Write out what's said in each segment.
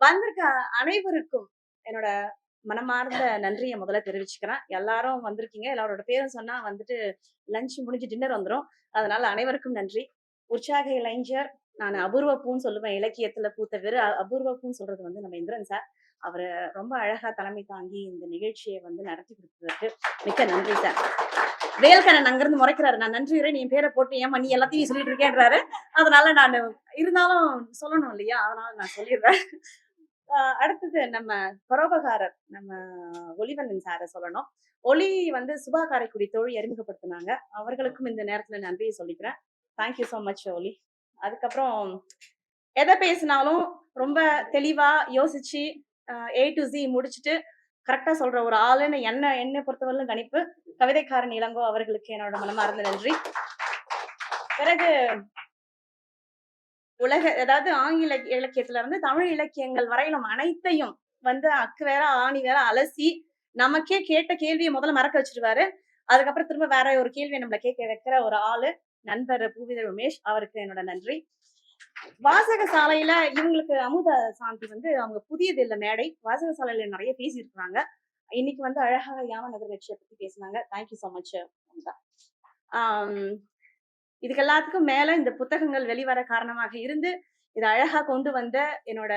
வந்திருக்க அனைவருக்கும் என்னோட மனமார்ந்த நன்றியை முதல்ல தெரிவிச்சுக்கிறேன். எல்லாரும் வந்திருக்கீங்க. எல்லாரோட பேரும் சொன்னா வந்துட்டு லஞ்ச் முடிஞ்சு டின்னர் வந்துடும் அதனால அனைவருக்கும் நன்றி. உற்சாக இளைஞர் நான் அபூர்வ பூன்னு சொல்லுவேன். இலக்கியத்துல பூத்த வெறு அபூர்வ பூன்னு சொல்றது வந்து நம்ம இந்திரன் சார் அவரு ரொம்ப அழகா தலைமை தாங்கி இந்த நிகழ்ச்சியை வந்து நடத்தி கொடுத்ததற்கு மிக்க நன்றி சார் வேல்கண்ணன் அங்கிருந்து முறைக்கிறாரு. நான் நன்றி நீ பேரை போட்டு ஏமா நீ எல்லாத்தையும் சொல்லிட்டு இருக்கேன்றாரு. அதனால நான் இருந்தாலும் சொல்லணும் இல்லையா? அதனால நான் சொல்லிடுறேன். அடுத்தது நம்ம பரோபகாரர் நம்ம ஒளிவந்தன் சாரை சொல்லணும். ஒளி வந்து சுபா காரைக்குடி தோழி அறிமுகப்படுத்தினாங்க. அவர்களுக்கும் இந்த நேரத்துல நன்றியை சொல்லிக்கிறேன். தேங்க்யூ ஸோ மச் ஒலி அதுக்கப்புறம் எதை பேசினாலும் ரொம்ப தெளிவா யோசிச்சு ஏ டு ஜி முடிச்சுட்டு கரெக்டா சொல்ற ஒரு ஆளுன்னு என்ன என்னை பொறுத்தவரையிலும் கணிப்பு. கவிதைக்காரன் இளங்கோ அவர்களுக்கு என்னோட மனமார்ந்த நன்றி. பிறகு உலக அதாவது ஆங்கில இலக்கியத்துல இருந்து தமிழ் இலக்கியங்கள் வரையிலும் அனைத்தையும் வந்து அக்கு வேற ஆணி வேற அலசி நமக்கே கேட்ட கேள்வியை முதல்ல மறக்க வச்சிருவாரு. அதுக்கப்புறம் திரும்ப வேற ஒரு கேள்வியை நம்மள கேட்க வைக்கிற ஒரு ஆளு நண்பர் பூவிதர் உமேஷ். அவருக்கு என்னோட நன்றி. வாசக சாலையில இவங்களுக்கு அமுத சாந்தி வந்து அவங்க புதியது இல்ல மேடை. வாசக சாலையில நிறைய பேசியிருக்கிறாங்க. இன்னைக்கு வந்து அழகாக யாம நகர் வெற்றியை பத்தி பேசினாங்க. Thank you so much Amudha. இதுக்கு எல்லாத்துக்கும் மேல இந்த புத்தகங்கள் வெளிவர காரணமாக இருந்து இதை அழகா கொண்டு வந்த என்னோட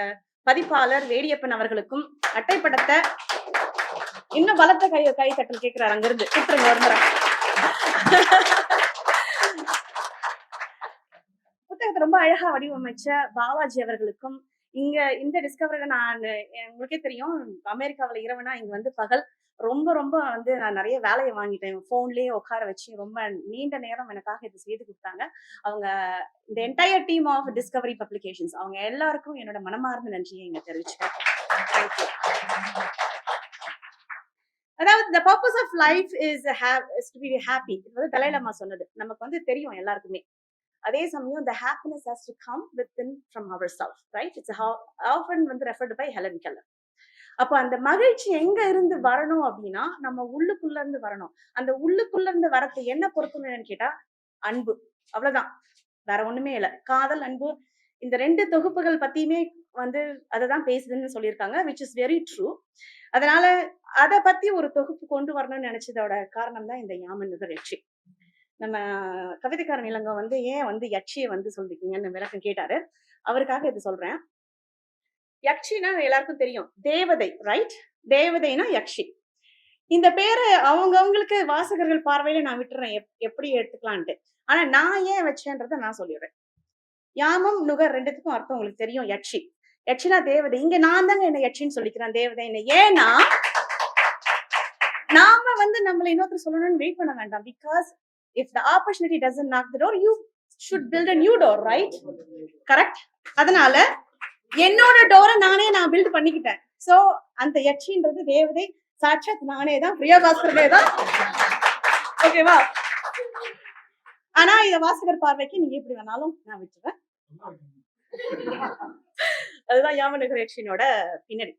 பதிப்பாளர் வேடியப்பன் அவர்களுக்கும் அட்டைப்படத்தை இன்னும் பலத்த கை கை தட்டல் கேட்கிறாரு அங்கிருந்து. கூப்பிட்டுருங்க ஒரு முறை புத்தகத்தை ரொம்ப அழகா வடிவமைச்ச பாலாஜி அவர்களுக்கும் இங்க இந்த டிஸ்கவரியில நான் உங்களுக்கே தெரியும் அமெரிக்காவில இரவுனா இங்க வந்து பகல் ரொம்ப ரொம்ப வந்து நான் நிறைய வேலையை வாங்கிட்டேன். ஃபோன்லேயே உட்கார வச்சு ரொம்ப நீண்ட நேரம் எனக்காக இது செய்து கொடுத்தாங்க. அவங்க இந்த entire team of Discovery publications அவங்க எல்லாருக்கும் என்னோட மனமார்ந்த நன்றியை இங்க தெரிவிச்சுக்கிறேன். தேங்க்யூ அதாவது the purpose of life is is to be happy இது வந்து தலையிலம்மா சொன்னது. நமக்கு வந்து தெரியும் எல்லாருக்குமே. அதே சமயம் the happiness to come with in from our self right it's often வந்து ரெஃபர்டு பை ஹெலன் கெல்லர் அப்போ அந்த மகிழ்ச்சி எங்க இருந்து வரணும் அப்படின்னா நம்ம உள்ளுக்குள்ள இருந்து வரணும். அந்த உள்ளுக்குள்ள இருந்து வரத்து என்ன பொறுத்துன்னு கேட்டா அன்பு. அவ்வளவுதான். வேற ஒண்ணுமே இல்லை. காதல் அன்பு இந்த ரெண்டு தொகுப்புகள் பத்தியுமே வந்து அததான் பேசுதுன்னு சொல்லியிருக்காங்க விச் இஸ் வெரி ட்ரூ அதனால அதை பத்தி ஒரு தொகுப்பு கொண்டு வரணும்னு நினைச்சதோட காரணம் தான் இந்த யாமன் நிகழ்ச்சி நம்ம கவிதைக்காரன் இளங்க வந்து ஏன் வந்து யட்சியை வந்து சொல்லிருக்கீங்கன்னு விளக்கம் கேட்டாரு. அவருக்காக இது சொல்றேன். யக்ஷினா எல்லாருக்கும் தெரியும். தேவதை ரைட் தேவதைனா யக்ஷி. இந்த பேரை அவங்க அவங்களுக்கு வாசகர்கள் பார்வையில நான் விட்டுறேன். எப்படி எடுத்துக்கலான்ட்டு. ஆனா நான் ஏன் வச்சேன்றத நான் சொல்லிடுறேன். யாமம் நுகர் ரெண்டுத்துக்கும் அர்த்தம் உங்களுக்கு தெரியும். யக்ஷி. யக்ஷினா தேவதை. இங்க நான் தாங்க என்ன யக்ஷின்னு சொல்லிக்கிறேன். தேவதை என்ன? ஏன்னா நாம வந்து நம்மள இன்னொருத்தர் சொல்லணும்னு வெயிட் பண்ண வேண்டாம். Because if the opportunity doesn't knock the door you should build a new door right correct அதனால என்னோட டோரை நானே நான் பில்ட் பண்ணிக்கிட்டேன். சோ அந்த யட்சின்றது தேவதை சாட்சாத் நானே தான் பிரியாபாஸ்கரனே தான். ஓகேவா ஆனா இத வாசகர் பார்வைக்கு நீங்க எப்படி வேணாலும் நான் விட்டுருவேன் அதுதான் யாமநகர் யட்சினோட பின்னணி.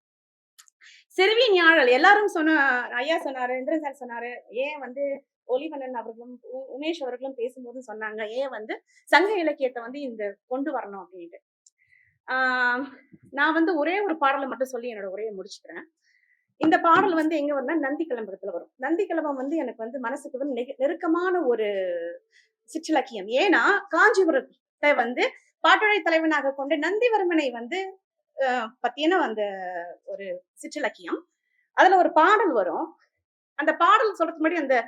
செருவி ஞாழல் எல்லாரும் சொன்ன ஐயா சொன்னாரு இந்திரன் சார் சொன்னாரு ஏன் வந்து ஒளிவண்ணன் அவர்களும் உ- உமேஷ் அவர்களும் பேசும்போது சொன்னாங்க ஏன் வந்து சங்க இலக்கியத்தை வந்து இந்த கொண்டு வரணும் அப்படின்ட்டு. நான் வந்து ஒரே ஒரு பாடலை மட்டும் சொல்லி என்னோட உரையை முடிச்சுக்கிறேன். இந்த பாடல் வந்து எங்க வரும்னா நந்தி கிளம்பரத்துல வரும். நந்தி கிளம்பம் வந்து எனக்கு வந்து மனசுக்கு வந்து நெரு- நெருக்கமான ஒரு சிற்றிலக்கியம். ஏன்னா காஞ்சிபுரத்தை வந்து பாட்டுடை தலைவனாக கொண்டு நந்திவர்மனை வந்து பத்தின அந்த ஒரு சிற்றிலக்கியம். அதுல ஒரு பாடல் வரும். அந்த பாடல் சொல்றதுக்கு முன்னாடி அந்த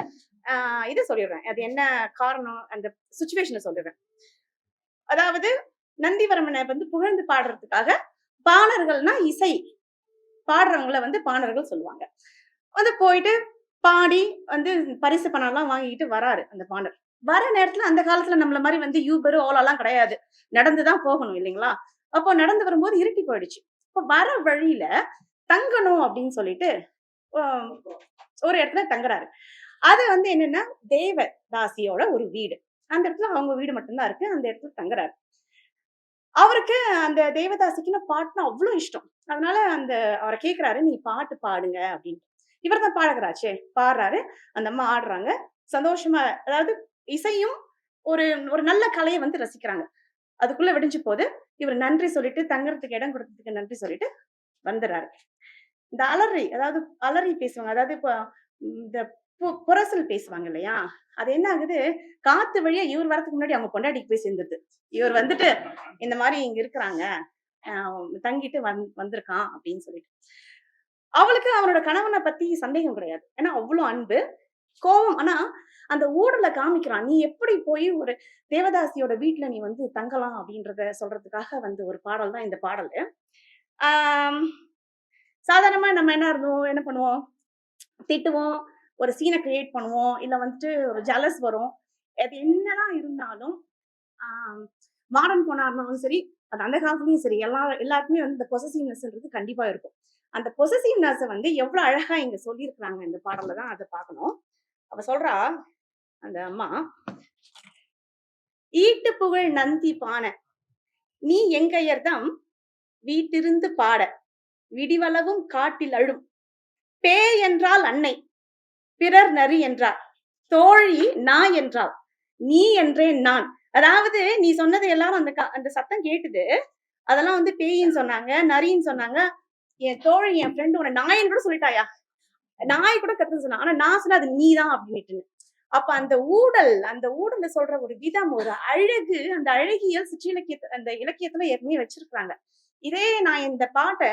இதை சொல்லிடுறேன். அது என்ன காரணம்? அந்த சுச்சுவேஷனை சொல்லிடுறேன். அதாவது நந்திவர்மனை வந்து புகழ்ந்து பாடுறதுக்காக பாணர்கள்னா இசை. பாடுறவங்கள வந்து பாணர்கள் சொல்லுவாங்க. வந்து போயிட்டு பாடி வந்து பரிசு பணம்லாம் வாங்கிட்டு வராரு அந்த பாணர். வர நேரத்துல அந்த காலத்துல நம்மள மாதிரி வந்து யூபரு ஓலாலாம் கிடையாது. நடந்துதான் போகணும் இல்லைங்களா? அப்போ நடந்து வரும்போது இருட்டி போயிடுச்சு. இப்போ வர வழியில தங்கணும் அப்படின்னு சொல்லிட்டு ஒரு இடத்துல தங்குறாரு. அது வந்து என்னன்னா தேவதாசியோட ஒரு வீடு. அந்த இடத்துல அவங்க வீடு மட்டும்தான் இருக்கு. அந்த இடத்துல தங்குறாரு. அவருக்கு அந்த தேவதாசிக்குன்னு பாட்டுனா அவ்வளவு இஷ்டம். அதனால அந்த அவரை கேட்குறாரு நீ பாட்டு பாடுங்க அப்படின்னு இவர் தான் பாடகராச்சே பாடுறாரு. அந்த அம்மா ஆடுறாங்க. சந்தோஷமா அதாவது இசையும் ஒரு ஒரு நல்ல கலையை வந்து ரசிக்கிறாங்க. அதுக்குள்ள விடிஞ்சு போது இவர் நன்றி சொல்லிட்டு தங்கறதுக்கு இடம் கொடுத்ததுக்கு நன்றி சொல்லிட்டு வந்துடுறாரு. இந்த அலறி அதாவது அலறி பேசுவாங்க. அதாவது இப்போ இந்த புரசல் பேசுவாங்க இல்லையா? அது என்ன ஆகுது? காத்து வழியா இவர் வரதுக்கு முன்னாடி அவங்க பொண்டாட்டிக்கு போய் சேர்ந்துருது. இவர் வந்துட்டு இந்த மாதிரி இங்க இருக்கிறாங்க. தங்கிட்டு வந் வந்திருக்கான் அப்படின்னு சொல்லிட்டு. அவளுக்கு அவனோட கணவனை பத்தி சந்தேகம் கிடையாது. ஏன்னா அவ்வளவு அன்பு கோபம். ஆனா அந்த ஊடல காமிக்கிறான். நீ எப்படி போய் ஒரு தேவதாசியோட வீட்டுல நீ வந்து தங்கலாம்? அப்படின்றத சொல்றதுக்காக வந்து ஒரு பாடல் தான் இந்த பாடல். ஆஹ் சாதாரணமா நம்ம என்ன இருந்தோம்? என்ன பண்ணுவோம்? திட்டுவோம். ஒரு சீனை கிரியேட் பண்ணுவோம். இல்லை வந்துட்டு ஒரு ஜலஸ் வரும். அது என்னதான் இருந்தாலும் மாடர்ன் போனா இருந்தாலும் சரி அது அந்த காலத்துலயும் சரி எல்லா எல்லாருக்குமே வந்து இந்த பொசசிவ்னஸ்ன்றது கண்டிப்பாக இருக்கும். அந்த பொசசிவ்னஸை வந்து எவ்வளவு அழகா இங்க சொல்லியிருக்கிறாங்க இந்த பாடல்ல தான் அதை பார்க்கணும். அவ சொல்றா அந்த அம்மா ஈட்டு புகழ் நந்தி பான நீ எங்கையர்தம் வீட்டிருந்து பாட விடிவளவும் காட்டில் அழும் பே என்றால் அன்னை பிறர் நரி என்றார். தோழி நா என்றாள். நீ என்றேன் நான். அதாவது நீ சொன்னது எல்லாரும் அந்த க- அந்த சத்தம் கேட்டுது. அதெல்லாம் வந்து பேயின்னு சொன்னாங்க நரின்னு சொன்னாங்க. என் தோழி என் ஃப்ரெண்டு உன நாயன் கூட சொல்லிட்டாயா? நாய் கூட கத்து சொன்னா ஆனா நான் சொன்ன அது நீ தான் அப்படின்ட்டு அப்ப அந்த ஊடல் அந்த ஊடல்ல சொல்ற ஒரு விதம் ஒரு அழகு அந்த அழகியல் சிற்றிலக்கியத்தை அந்த இலக்கியத்துல ஏற்கனவே வச்சிருக்கிறாங்க. இதே நான் இந்த பாட்டை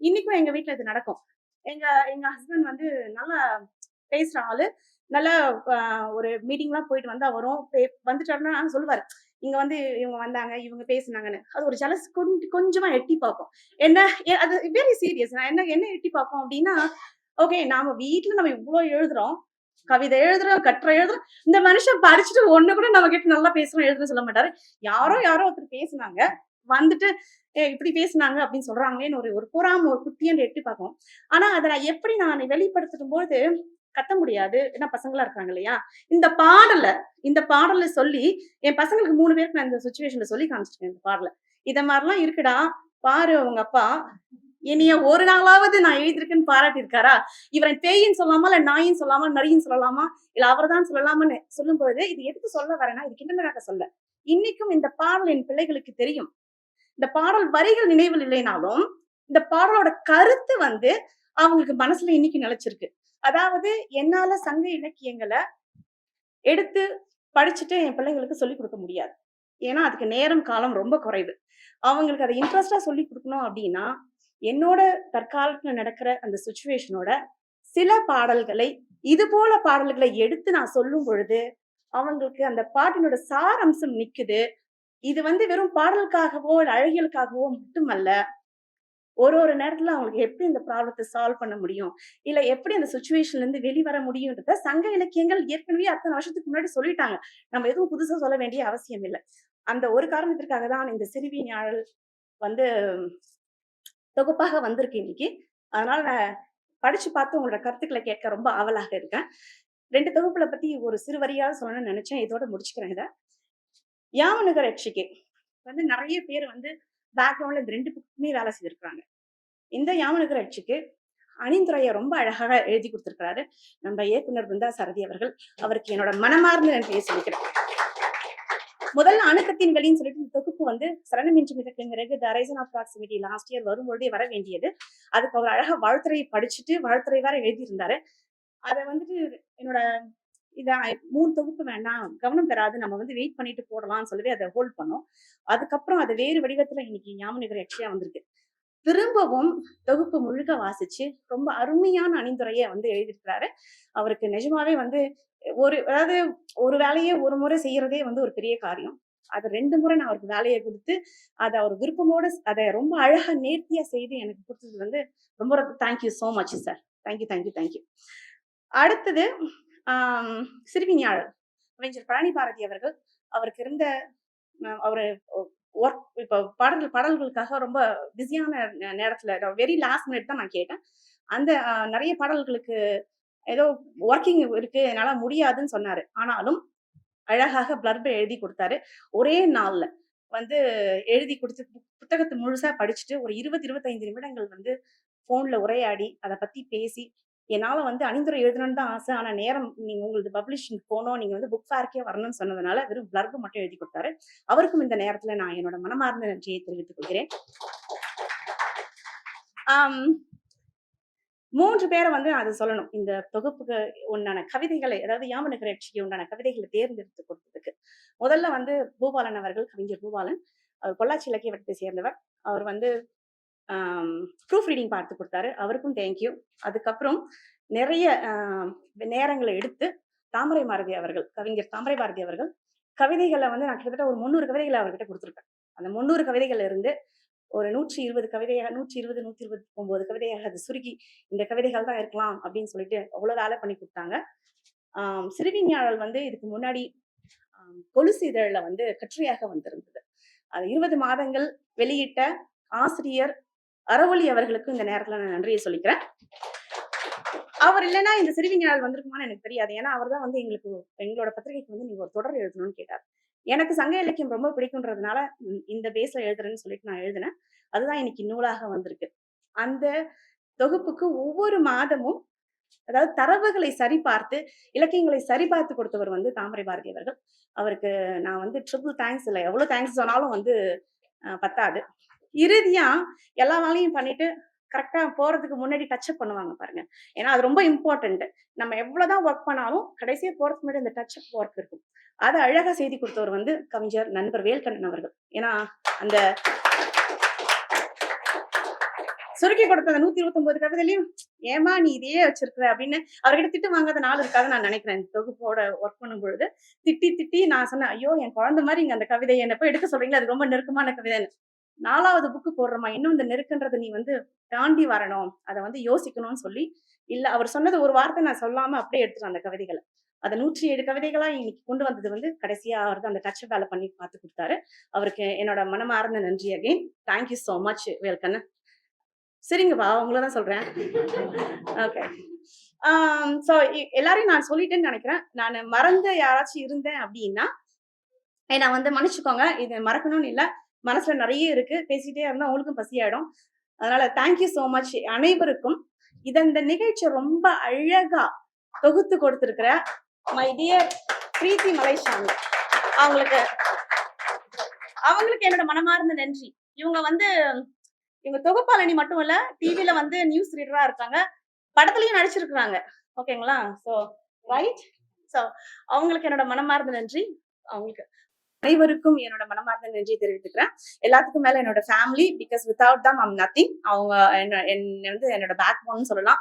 இன்னைக்கும் எங்க வீட்டுல இது நடக்கும். எங்க எங்க ஹஸ்பண்ட் வந்து நல்லா பேசுற ஆளு நல்லா ஒரு மீட்டிங்லாம் போயிட்டு வந்தா வரும். பே- வந்துட்டாருன்னா சொல்லுவாரு இங்க வந்து இவங்க வந்தாங்க இவங்க பேசுனாங்கன்னு. அது ஒரு ஜலஸ் கொஞ்சமா எட்டி பார்ப்போம். என்ன அது வெரி சீரியஸ் நான் என்ன என்ன எட்டி பார்ப்போம் அப்படின்னா ஓகே நாம வீட்டுல நம்ம இவ்வளவு எழுதுறோம். கவிதை எழுதுறோம் கட்டுரை எழுதுறோம். இந்த மனுஷன் படிச்சுட்டு ஒண்ணு கூட நம்ம கிட்ட நல்லா பேசுறோம் எழுதுறோம் சொல்ல மாட்டாரு. யாரோ யாரோ ஒருத்தர் பேசுனாங்க வந்துட்டு "ஏ, இப்படி பேசுனாங்க அப்படின்னு சொல்றாங்களேன்னு ஒரு ஒரு பொறாம ஒரு குட்டியன்னு எட்டி பார்ப்போம் ஆனா அதை நான் எப்படி நான் வெளிப்படுத்தும் போது கத்த முடியாது. ஏன்னா பசங்களா இருக்காங்க இல்லையா? இந்த பாடலை இந்த பாடலை சொல்லி என் பசங்களுக்கு மூணு பேருக்கு நான் இந்த சுச்சுவேஷன்ல சொல்லி காமிச்சிருக்கேன் இந்த பாடல. இத மாதிரிலாம் இருக்குடா. பாரு அவங்க அப்பா என்னைய ஒரு நாளாவது நான் எழுதியிருக்கேன்னு பாராட்டி இருக்காரா இவரை பேயின்னு சொல்லாமா இல்ல நாயின் சொல்லாமா நரியும் சொல்லலாமா? இல்ல அவர்தான் சொல்லலாமான்னு சொல்லும்போது இது எதுக்கு சொல்ல வரேன்னா இது கிண்டலாக சொல்ல? இன்னைக்கும் இந்த பாடல் என் பிள்ளைகளுக்கு தெரியும். இந்த பாடல் வரிகள் நினைவில் இல்லைனாலும் இந்த பாடலோட கருத்து வந்து அவங்களுக்கு மனசுல இன்னைக்கு நிலைச்சிருக்கு. அதாவது என்னால சங்க இலக்கியங்களை எடுத்து படிச்சுட்டு என் பிள்ளைங்களுக்கு சொல்லி கொடுக்க முடியாது. ஏன்னா அதுக்கு நேரம் காலம் ரொம்ப குறைவு. அவங்களுக்கு அதை இன்ட்ரெஸ்டா சொல்லி கொடுக்கணும் அப்படின்னா என்னோட தற்காலத்துல நடக்கிற அந்த சுச்சுவேஷனோட சில பாடல்களை இது போல பாடல்களை எடுத்து நான் சொல்லும் பொழுது அவங்களுக்கு அந்த பாட்டினோட சாரம்சம் நிக்குது. இது வந்து வெறும் பாடலுக்காகவோ இல்லை அழகியலுக்காகவோ மட்டுமல்ல ஒரு ஒரு நேரத்துல அவங்களுக்கு எப்படி இந்த ப்ராப்ளத்தை சால்வ் பண்ண முடியும்? இல்ல எப்படி அந்த சுச்சுவேஷன்ல இருந்து வெளிவர முடியும்ன்றத சங்க இலக்கியங்கள் ஏற்கனவே அத்தனை வருஷத்துக்கு முன்னாடி சொல்லிட்டாங்க. நம்ம எதுவும் புதுசா சொல்ல வேண்டிய அவசியம் இல்லை. அந்த ஒரு காரணத்திற்காக தான் இந்த சிறுவி ஞாழல் வந்து தொகுப்பாக வந்திருக்கு இன்னைக்கு. அதனால நான் படிச்சு பார்த்து உங்களோட கருத்துக்களை கேட்க ரொம்ப ஆவலாக இருக்கேன். ரெண்டு தொகுப்புல பத்தி ஒரு சிறுவரியாக சொல்லணும்னு நினைச்சேன். இதோட முடிச்சுக்கிறேன் இதை. யாமநகர் ரட்சிகை வந்து நிறைய பேர் வந்து பேக்ரவுண்ட்ல இந்த ரெண்டு புக்குமே வேலை செய்திருக்கிறாங்க. இந்த யாமனுக்கு ரட்சிக்கு அணிந்துரையை ரொம்ப அழகாக எழுதி கொடுத்திருக்கிறாரு. நம்ம இயக்குனர் பிருந்தா சரதி அவர்கள். அவருக்கு என்னோட மனமார்ந்த நன்றியை சொல்லிக்கிறேன். முதல்ல அணுக்கத்தின் வெளின்னு சொல்லிட்டு இந்த தொகுப்பு வந்து சரணமின்றி மிதக்குங்கிறது the reason of proximity last year வரும்பொழுதே வர வேண்டியது. அதுக்கு அவர் அழகா வாழ்த்துறையை படிச்சுட்டு வாழ்த்துறை வேற எழுதியிருந்தாரு. அதை வந்துட்டு என்னோட இதை மூணு தொகுப்பு வேண்டாம் கவனம் பெறாது. நம்ம வந்து வெயிட் பண்ணிட்டு போடலாம்னு சொல்லி அதை ஹோல்ட் பண்ணோம். அதுக்கப்புறம் அது வேறு வடிவத்துல இன்னைக்கு ஞாபகம் எக்ஷியா வந்திருக்கு. திரும்பவும் தொகுப்பு முழுக்க வாசிச்சு ரொம்ப அருமையான அணிந்துரையை வந்து எழுதியிருக்கிறாரு. அவருக்கு நிஜமாவே வந்து ஒரு அதாவது ஒரு வேலையை ஒரு முறை செய்யறதே வந்து ஒரு பெரிய காரியம். அது ரெண்டு முறை நான் அவருக்கு வேலையை கொடுத்து அதை அவர் விருப்பமோட அதை ரொம்ப அழகா நேர்த்தியா செய்து எனக்கு கொடுத்தது வந்து ரொம்ப ரொம்ப thank you so much sir thank you thank you thank you அடுத்தது சிறுவிஞாழல் கவிஞர் பழனி பாரதி அவர்கள். அவருக்கு இருந்த அவர் ஒர்க் இப்போ பாடல்கள் பாடல்களுக்காக ரொம்ப பிஸியான நேரத்தில் வெரி லாஸ்ட் மினிட் தான் நான் கேட்டேன். அந்த நிறைய பாடல்களுக்கு ஏதோ ஒர்க்கிங் இருக்கு என்னால முடியாதுன்னு சொன்னாரு. ஆனாலும் அழகாக பிளர்பை எழுதி கொடுத்தாரு. ஒரே நாள்ல வந்து எழுதி கொடுத்து புத்தகத்தை முழுசா படிச்சுட்டு ஒரு இருபது இருபத்தைந்து நிமிடங்கள் வந்து ஃபோனில் உரையாடி அதை பற்றி பேசி என்னால் வந்து அணிந்துரை எழுதணும்னு தான் ஆசை. ஆனால் நேரம் நீங்கள் உங்களுக்கு பப்ளிஷிங் போனோம். நீங்கள் வந்து புக் ஃபேர்க்கே வரணும்னு சொன்னதுனால வெறும் பிளர்பு மட்டும் எழுதி கொடுத்தாரு. அவருக்கும் இந்த நேரத்தில் நான் என்னோட மனமார்ந்த நன்றியை தெரிவித்துக் கொள்கிறேன். மூன்று பேரை வந்து அது சொல்லணும். இந்த தொகுப்புக்கு உண்டான கவிதைகளை அதாவது யாமன கிரட்சிக்கு உண்டான கவிதைகளை தேர்ந்தெடுத்து கொடுத்ததுக்கு. முதல்ல வந்து பூபாலன் அவர்கள் கவிஞர் பூபாலன். அவர் பொள்ளாச்சி இலக்கிய வட்டத்தை சேர்ந்தவர். அவர் வந்து ப்ரூஃப் ரீடிங் பார்த்து கொடுத்தாரு. அவருக்கும் தேங்க்யூ அதுக்கப்புறம் நிறைய நேரங்களை எடுத்து தாமரை பாரதி அவர்கள் கவிஞர் தாமரை பாரதி அவர்கள் கவிதைகளை வந்து நான் கிட்டத்தட்ட ஒரு முந்நூறு கவிதைகளை அவர்கிட்ட கொடுத்துருக்கேன் அந்த முந்நூறு கவிதைகள் இருந்து ஒரு நூற்றி இருபது கவிதையாக நூற்றி இருபது நூற்றி இருபத்தி ஒன்பது கவிதையாக அது சுருக்கி இந்த கவிதைகள் தான் இருக்கலாம் அப்படின்னு சொல்லிட்டு அவ்வளோ வேலை பண்ணி கொடுத்தாங்க. ஆம், சிறுவிஞ்ஞாழல் வந்து இதுக்கு முன்னாடி கொலுசு இதழில் வந்து கட்டுரையாக வந்திருந்தது. அது இருபது மாதங்கள் வெளியிட்ட ஆசிரியர் அறவொளி அவர்களுக்கு இந்த நேரத்துல நான் நன்றியை சொல்லிக்கிறேன். அவர் இல்லைன்னா இந்த சிறுவிஞ்ஞாழல் வந்திருக்குமான்னு எனக்கு தெரியாது. ஏன்னா அவர் தான் வந்து எங்களுக்கு எங்களோட பத்திரிகைக்கு வந்து நீங்க ஒரு தொடர் எழுதணும்னு கேட்டார். எனக்கு சங்க இலக்கியம் ரொம்ப பிடிக்குன்றதுனால இந்த பேஸ்ல எழுதுறேன்னு சொல்லிட்டு நான் எழுதினேன். அதுதான் இன்னைக்கு நூலாக வந்திருக்கு. அந்த தொகுப்புக்கு ஒவ்வொரு மாதமும் அதாவது தரவுகளை சரிபார்த்து இலக்கியங்களை சரிபார்த்து கொடுத்தவர் வந்து தாமரை பாரதி அவர்கள். அவருக்கு நான் வந்து ட்ரிபிள் தேங்க்ஸ் இல்லை எவ்வளவு தேங்க்ஸ் சொன்னாலும் வந்து பத்தாது. இறுதியா எல்லா வேலையும் பண்ணிட்டு கரெக்டா போறதுக்கு முன்னாடி டச்சப் பண்ணுவாங்க பாருங்க. ஏன்னா அது ரொம்ப இம்பார்ட்டன்ட் நம்ம எவ்வளவுதான் ஒர்க் பண்ணாலும் கடைசியா போறதுக்கு முன்னாடி அந்த டச்சப் ஒர்க் இருக்கும். அதை அழகா செய்தி கொடுத்தவர் வந்து கவிஞர் நண்பர் வேல்கண்ணன் அவர்கள். ஏன்னா அந்த சுருக்கி கொடுத்த அந்த நூத்தி இருபத்தி ஒன்பது கவிதையிலையும் ஏமா நீ இதையே வச்சிருக்கிற அப்படின்னு அவர்கிட்ட திட்டு வாங்காத நாள் இருக்காது நான் நினைக்கிறேன். தொகுப்போட ஒர்க் பண்ணும் பொழுது திட்டி திட்டி நான் சொன்னேன் ஐயோ என் குழந்தை மாதிரி இங்க அந்த கவிதை என்ன போய் எடுக்க சொல்றீங்களா அது ரொம்ப நெருக்கமான கவிதைன்னு. நாலாவது புக்கு போடுறோமா இன்னும் இந்த நெருக்கன்றதை நீ வந்து தாண்டி வரணும். அதை வந்து யோசிக்கணும்னு சொல்லி இல்ல அவர் சொன்னது ஒரு வார்த்தை நான் சொல்லாம அப்படியே எடுத்துட்டேன் அந்த கவிதைகளை. அந்த நூற்றி ஏழு கவிதைகளா இன்னைக்கு கொண்டு வந்தது வந்து கடைசியா அவர் அந்த டச் வேலை பண்ணி பார்த்து கொடுத்தாரு. அவருக்கு என்னோட மனமார்ந்த நன்றி again thank you so much Velkannan சரிங்கப்பா உங்களை தான் சொல்றேன். ஓகே ஸோ எல்லாரையும் நான் சொல்லிட்டேன்னு நினைக்கிறேன். நான் மறந்து யாராச்சும் இருந்தேன் அப்படின்னா நான் வந்து மன்னிச்சுக்கோங்க. இது மறக்கணும்னு இல்லை. மனசுல நிறைய இருக்கு. பேசிட்டே இருந்தா அவங்களுக்கும் பசியாயிடும். அதனால தேங்க்யூ ஸோ மச் அனைவருக்கும். இத இந்த நிகழ்ச்சி ரொம்ப அழகா தொகுத்து கொடுத்திருக்கிற மை டியர் பிரீத்தி மலைசாமி. அவங்களுக்கு அவங்களுக்கு என்னோட மனமார்ந்த நன்றி. இவங்க வந்து இவங்க தொகுப்பாளனி மட்டும் இல்ல டிவில வந்து நியூஸ் ரீடரா இருக்காங்க. படத்துலயும் நடிச்சிருக்கிறாங்க. ஓகேங்களா சோ ரைட் சோ அவங்களுக்கு என்னோட மனமார்ந்த நன்றி. அவங்களுக்கு அனைவருக்கும் என்னோட மனமார்ந்த நன்றி தெரிவித்துக்கிறேன். எல்லாத்துக்கும் மேல என்னோட family because without them I'm nothing அவங்க என்ன வந்து என்னோட பேக் போன் சொல்லலாம்.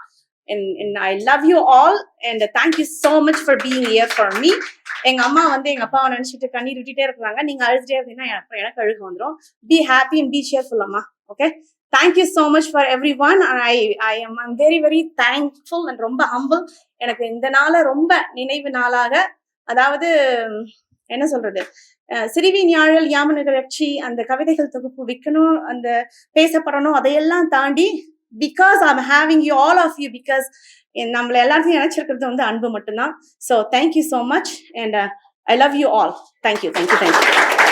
I love you all and thank you so much for being here for me எங்க அம்மா வந்து எங்க அப்பாவை நினைச்சிட்டு கண்ணீர் விட்டுட்டே இருக்கிறாங்க. நீங்க அழுதுட்டே இருந்தீங்கன்னா எனக்கு எனக்கு அழுக வந்துடும் be happy and be cheerful அம்மா. Okay thank you so much for everyone I I am I'm very very thankful and ரொம்ப ஹம்பிள் எனக்கு இந்த நாளை ரொம்ப நினைவு நாளாக அதாவது என்ன சொல்றது? சிறுவின் சிறுவி ஞாழல் யாமனகரட்சி அந்த கவிதைகள் தொகுப்பு விற்கணும் அந்த பேசப்படணும் அதையெல்லாம் தாண்டி because I'm having you all of you because நம்மள எல்லாத்தையும் நினைச்சிருக்கிறது வந்து அன்பு மட்டும்தான். So thank you so much and I love you all thank you thank you thank you